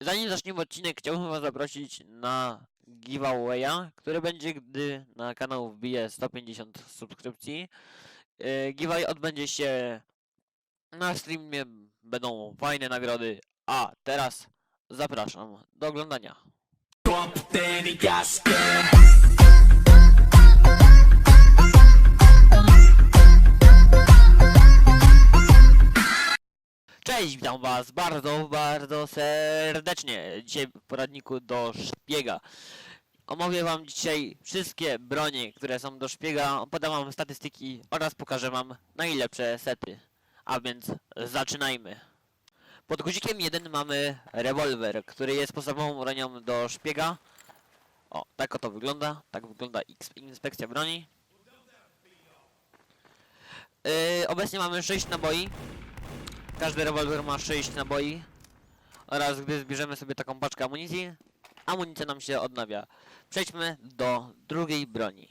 Zanim zaczniemy odcinek, chciałbym was zaprosić na giveawaya, który będzie, gdy na kanał wbije 150 subskrypcji. Yy, Giveaway odbędzie się na streamie, będą fajne nagrody, a teraz zapraszam do oglądania. Then Cześć, witam was bardzo, bardzo serdecznie. Dzisiaj w poradniku do szpiega. Omówię wam dzisiaj wszystkie bronie, które są do szpiega, podam wam statystyki oraz pokażę wam najlepsze sety. A więc zaczynajmy. Pod guzikiem 1 mamy rewolwer, który jest podstawową bronią do szpiega. O, tak oto wygląda. Tak wygląda inspekcja broni. Yy, obecnie mamy 6 naboi. Każdy rewolwer ma 6 naboi. Oraz gdy zbierzemy sobie taką paczkę amunicji, amunicja nam się odnawia. Przejdźmy do drugiej broni.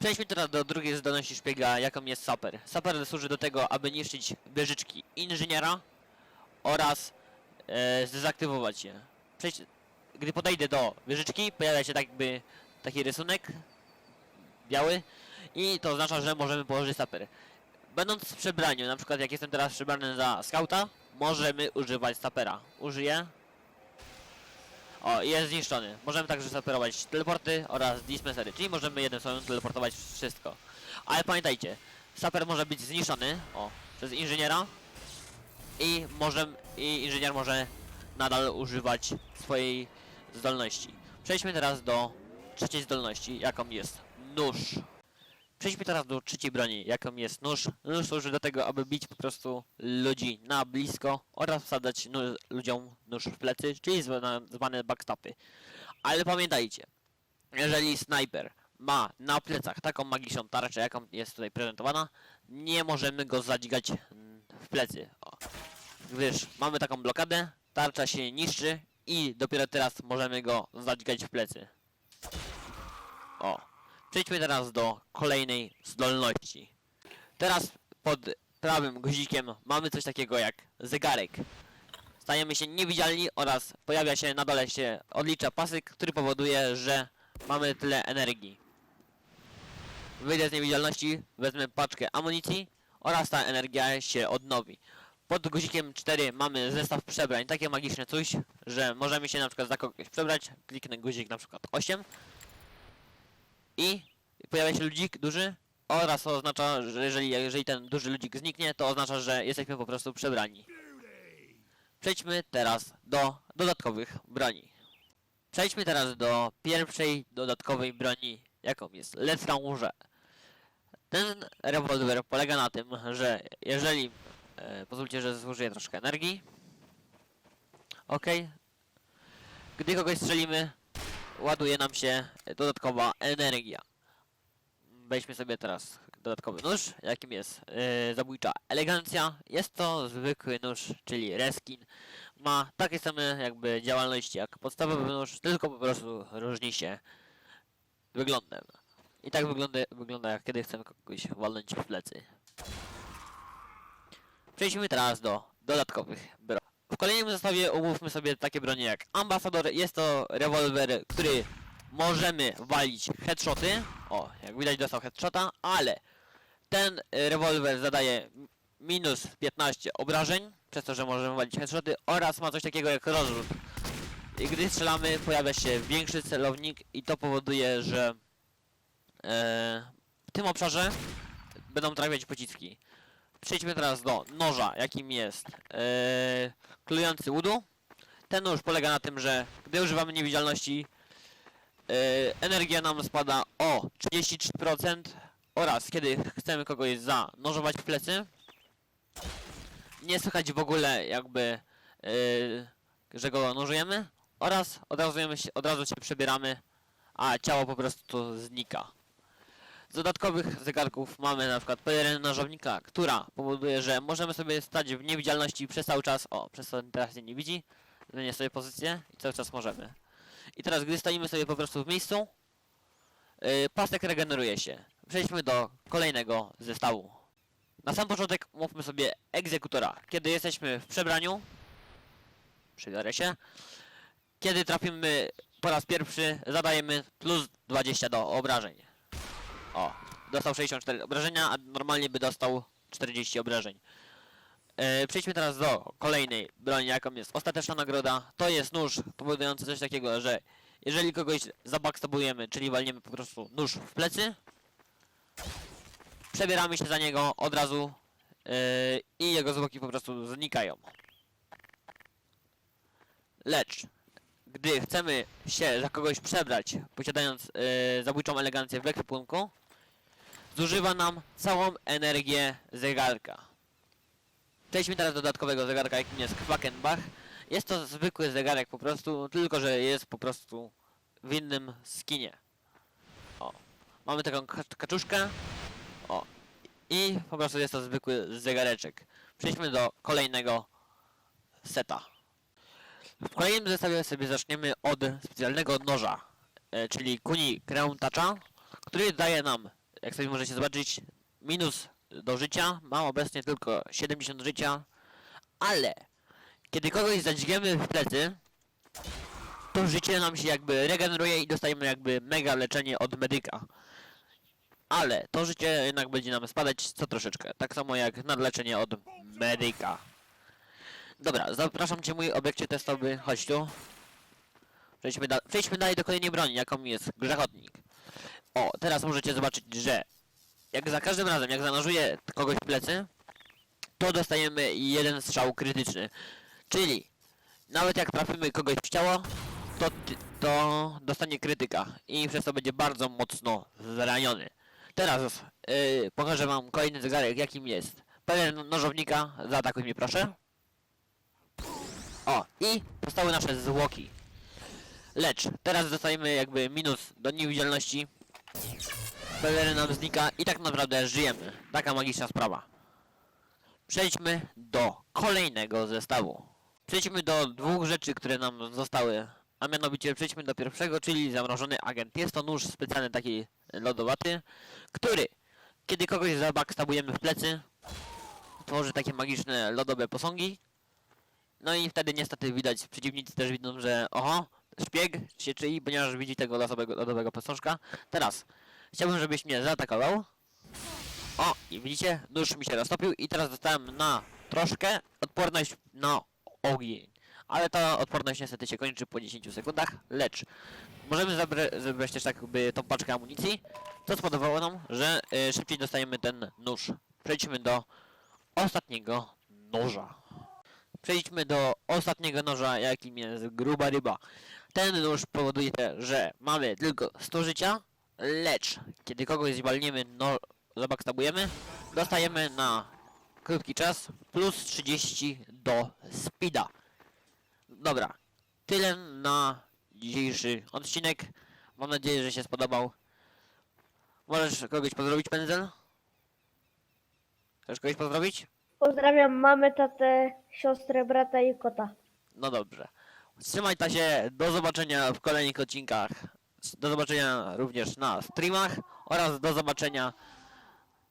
Przejdźmy teraz do drugiej zdolności szpiega, jaką jest saper. Saper służy do tego, aby niszczyć wieżyczki inżyniera oraz e, zdezaktywować je. Przejdź, gdy podejdę do wieżyczki, pojawia się tak jakby taki rysunek biały i to oznacza, że możemy położyć saper. Będąc w przebraniu, na przykład jak jestem teraz przebrany za skauta, możemy używać sapera. Użyję. O, jest zniszczony. Możemy także saperować teleporty oraz dispensery, czyli możemy jednym słowem teleportować wszystko. Ale pamiętajcie, saper może być zniszczony, o, przez inżyniera i może, i inżynier może nadal używać swojej zdolności. Przejdźmy teraz do trzeciej zdolności, jaką jest nóż. Przejdźmy teraz do trzeciej broni, jaką jest nóż. Nóż służy do tego, aby bić po prostu ludzi na blisko oraz wsadzać nu- ludziom nóż w plecy, czyli zwane, zwane backstopy. Ale pamiętajcie, jeżeli snajper ma na plecach taką magiczną tarczę, jaką jest tutaj prezentowana, nie możemy go zadźgać w plecy. O. Gdyż mamy taką blokadę, tarcza się niszczy i dopiero teraz możemy go zadźgać w plecy. O. Przejdźmy teraz do kolejnej zdolności. Teraz pod prawym guzikiem mamy coś takiego jak zegarek. Stajemy się niewidzialni oraz pojawia się na dole się odlicza pasek, który powoduje, że mamy tyle energii. Wyjdę z niewidzialności, wezmę paczkę amunicji oraz ta energia się odnowi. Pod guzikiem 4 mamy zestaw przebrań, takie magiczne coś, że możemy się na przykład za kogoś przebrać, kliknę guzik na przykład 8 i pojawia się ludzik duży oraz to oznacza, że jeżeli, jeżeli ten duży ludzik zniknie, to oznacza, że jesteśmy po prostu przebrani. Przejdźmy teraz do dodatkowych broni. Przejdźmy teraz do pierwszej dodatkowej broni, jaką jest Letrange. Ten rewolwer polega na tym, że jeżeli... E, pozwólcie, że zużyję troszkę energii. Ok. Gdy kogoś strzelimy, ładuje nam się dodatkowa energia. Weźmy sobie teraz dodatkowy nóż, jakim jest yy, zabójcza elegancja. Jest to zwykły nóż, czyli reskin. Ma takie same jakby działalności jak podstawowy nóż, tylko po prostu różni się wyglądem. I tak wygląda, wygląda jak kiedy chcemy kogoś walnąć w plecy. Przejdźmy teraz do dodatkowych broni. W kolejnym zestawie umówmy sobie takie bronie jak Ambassador. Jest to rewolwer, który możemy walić headshoty. O, jak widać dostał headshota, ale ten y, rewolwer zadaje minus 15 obrażeń, przez to, że możemy walić headshoty oraz ma coś takiego jak rozrzut. I gdy strzelamy pojawia się większy celownik i to powoduje, że e, w tym obszarze będą trafiać pociski. Przejdźmy teraz do noża, jakim jest e, klujący łudu. Ten nóż polega na tym, że gdy używamy niewidzialności, e, energia nam spada o 33% oraz kiedy chcemy kogoś zanożować w plecy, nie słychać w ogóle jakby, e, że go nożujemy oraz od razu, się, od razu się przebieramy, a ciało po prostu znika. Z dodatkowych zegarków mamy na przykład pelerynę nożownika, która powoduje, że możemy sobie stać w niewidzialności przez cały czas. O, przez to teraz się nie widzi. Zmienię sobie pozycję i cały czas możemy. I teraz, gdy stoimy sobie po prostu w miejscu, yy, pasek regeneruje się. Przejdźmy do kolejnego zestawu. Na sam początek mówmy sobie egzekutora. Kiedy jesteśmy w przebraniu, przybiorę się, Kiedy trafimy po raz pierwszy, zadajemy plus 20 do obrażeń. O, dostał 64 obrażenia, a normalnie by dostał 40 obrażeń. E, przejdźmy teraz do kolejnej broni, jaką jest ostateczna nagroda. To jest nóż powodujący coś takiego, że jeżeli kogoś zabackstabujemy, czyli walniemy po prostu nóż w plecy, przebieramy się za niego od razu e, i jego zwłoki po prostu znikają. Lecz, gdy chcemy się za kogoś przebrać, posiadając e, zabójczą elegancję w ekwipunku, zużywa nam całą energię zegarka. Przejdźmy teraz do dodatkowego zegarka, jakim jest Quackenbach. Jest to zwykły zegarek po prostu, tylko że jest po prostu w innym skinie. O, mamy taką ka- kaczuszkę. O, i po prostu jest to zwykły zegareczek. Przejdźmy do kolejnego seta. W kolejnym zestawie sobie zaczniemy od specjalnego noża, e, czyli kuni krętacza, który daje nam, jak sobie możecie zobaczyć, minus do życia. Mam obecnie tylko 70 życia, ale kiedy kogoś zadźgiemy w plecy, to życie nam się jakby regeneruje i dostajemy jakby mega leczenie od medyka. Ale to życie jednak będzie nam spadać co troszeczkę, tak samo jak nadleczenie od medyka. Dobra, zapraszam cię mój obiekcie testowy, chodź tu. Przejdźmy, da przejdźmy dalej do kolejnej broni, jaką jest grzechotnik. O, teraz możecie zobaczyć, że jak za każdym razem, jak zanurzuję kogoś w plecy, to dostajemy jeden strzał krytyczny. Czyli nawet jak trafimy kogoś w ciało, to, to dostanie krytyka i przez to będzie bardzo mocno zraniony. Teraz yy, pokażę wam kolejny zegarek, jakim jest. Pełen nożownika, zaatakuj mnie proszę. O, i zostały nasze zwłoki. Lecz teraz dostajemy jakby minus do niewidzialności. Pelery nam znika i tak naprawdę żyjemy. Taka magiczna sprawa. Przejdźmy do kolejnego zestawu. Przejdźmy do dwóch rzeczy, które nam zostały. A mianowicie przejdźmy do pierwszego, czyli zamrożony agent. Jest to nóż specjalny taki lodowaty, który, kiedy kogoś zabakstabujemy w plecy, tworzy takie magiczne lodowe posągi. No i wtedy niestety widać, przeciwnicy też widzą, że oho, szpieg się czyi, ponieważ widzi tego losowego, lodowego posążka. Teraz chciałbym, żebyś mnie zaatakował. O, i widzicie, nóż mi się roztopił i teraz dostałem na troszkę odporność na ogień. Ale ta odporność niestety się kończy po 10 sekundach, lecz możemy zebrać też tak jakby tą paczkę amunicji, co spowodowało nam, że y, szybciej dostajemy ten nóż. Przejdźmy do ostatniego noża. Przejdźmy do ostatniego noża, jakim jest gruba ryba. Ten nóż powoduje, że mamy tylko 100 życia, lecz kiedy kogoś zwalniemy, no, zabakstabujemy, dostajemy na krótki czas plus 30 do speeda. Dobra, tyle na dzisiejszy odcinek. Mam nadzieję, że się spodobał. Możesz kogoś pozdrowić, Pędzel? Chcesz kogoś pozdrowić? Pozdrawiam mamę, tatę, siostrę, brata i kota. No dobrze. Trzymaj ta się, do zobaczenia w kolejnych odcinkach. Do zobaczenia również na streamach oraz do zobaczenia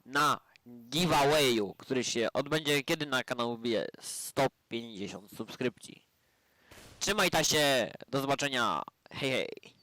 na giveawayu, który się odbędzie kiedy na kanał bije 150 subskrypcji. Trzymaj ta się, do zobaczenia, hej hej.